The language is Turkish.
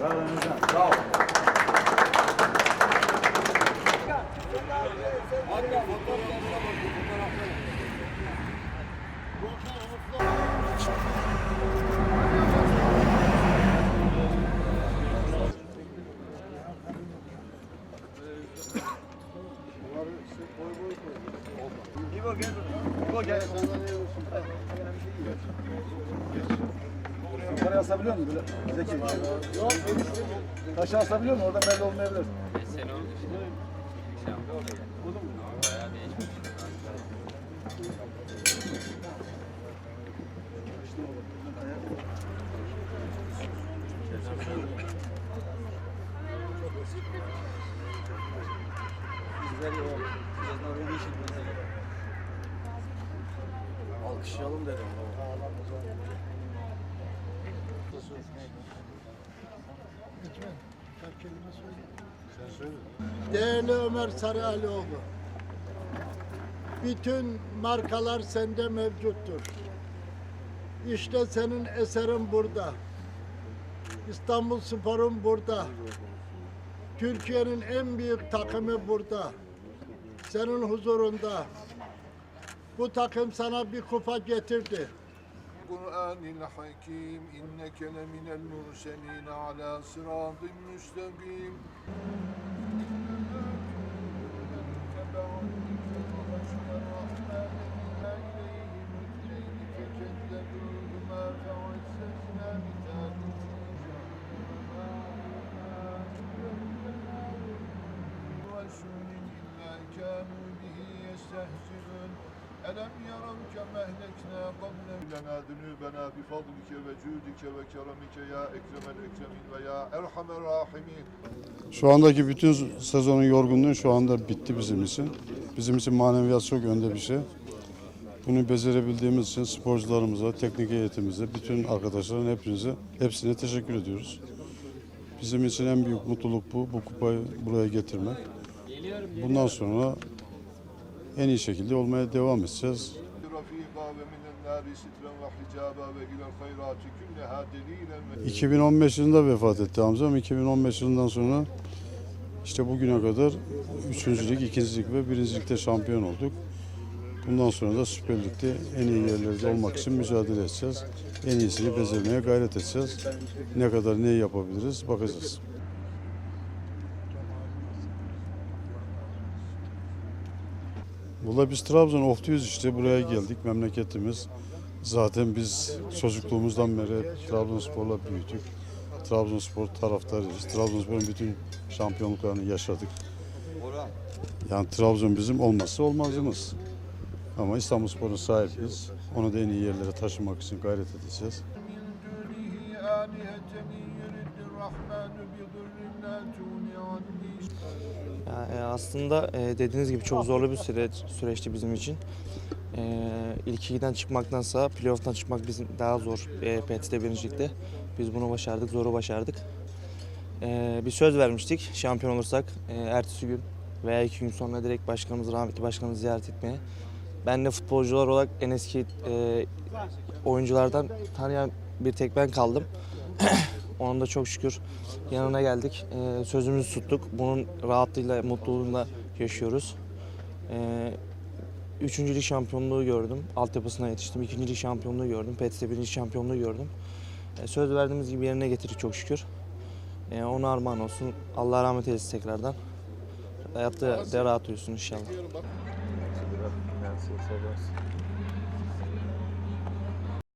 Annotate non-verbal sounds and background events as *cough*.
Bravo Emrecan. Bravo. Bunları işte boy boy koyuyoruz. Yukarı asabiliyor musun böyle? Zeki. Taşı asabiliyor musun? Orada belli olmayabilir. Alkışlayalım dedim. Değerli Ömer Sarıalioğlu, bütün markalar sende mevcuttur. İşte senin eserin burada. İstanbul Spor'un burada. Türkiye'nin en büyük takımı burada. Senin huzurunda. Bu takım sana bir kupa getirdi. القرآن الحكيم إنك لمن المرسلين على صراط مستقيم رسول إلا كانوا به يستهزئون Elem yaravke mehlekne kable lena dünübena bifadlike ve cüdike ve keremike ya ekremel ekremin ve ya erhamer rahimin. Şu andaki bütün sezonun yorgunluğu şu anda bitti bizim için. Bizim için maneviyat çok önde bir şey. Bunu becerebildiğimiz için sporcularımıza, teknik heyetimize, bütün arkadaşların hepinize, hepsine teşekkür ediyoruz. Bizim için en büyük mutluluk bu, bu kupayı buraya getirmek. Bundan sonra en iyi şekilde olmaya devam edeceğiz. ...2015 yılında vefat etti Hamzam. 2015 yılından sonra işte bugüne kadar üçüncülük, ikincilik ve birincilikte şampiyon olduk. Bundan sonra da Süper Lig'de en iyi yerlerde olmak için mücadele edeceğiz. En iyisini becermeye gayret edeceğiz. Ne kadar ne yapabiliriz bakacağız. Valla biz Trabzon oftuyuz işte buraya geldik memleketimiz. Zaten biz çocukluğumuzdan beri Trabzonspor'la büyüdük. Trabzonspor taraftarıyız. Trabzonspor'un bütün şampiyonluklarını yaşadık. Yani Trabzon bizim olmazsa olmazımız. Ama İstanbulspor'un sahibiyiz. Onu da en iyi yerlere taşımak için gayret edeceğiz. من دونه آلهة من يرد الرحمن بضر لا تغني عني Yani e, aslında e, dediğiniz gibi çok zorlu bir süreç süreçti bizim için. E, ilk ikiden çıkmaktansa playoff'tan çıkmak bizim daha zor e, PTT birincilikte. Biz bunu başardık, zoru başardık. E, bir söz vermiştik şampiyon olursak e, ertesi gün veya iki gün sonra direkt başkanımız, rahmetli başkanımızı ziyaret etmeye. Ben de futbolcular olarak en eski e, oyunculardan tanıyan bir tek ben kaldım. *clears throat* Onun da çok şükür yanına geldik. Ee, sözümüzü tuttuk. Bunun rahatlığıyla, mutluluğuyla yaşıyoruz. Ee, üçüncülük şampiyonluğu gördüm. Altyapısına yetiştim. İkincilik şampiyonluğu gördüm. PTT birinci şampiyonluğu gördüm. Ee, söz verdiğimiz gibi yerine getirdik çok şükür. Ee, ona armağan olsun. Allah rahmet eylesin tekrardan. Hayatta da rahat uyusun inşallah.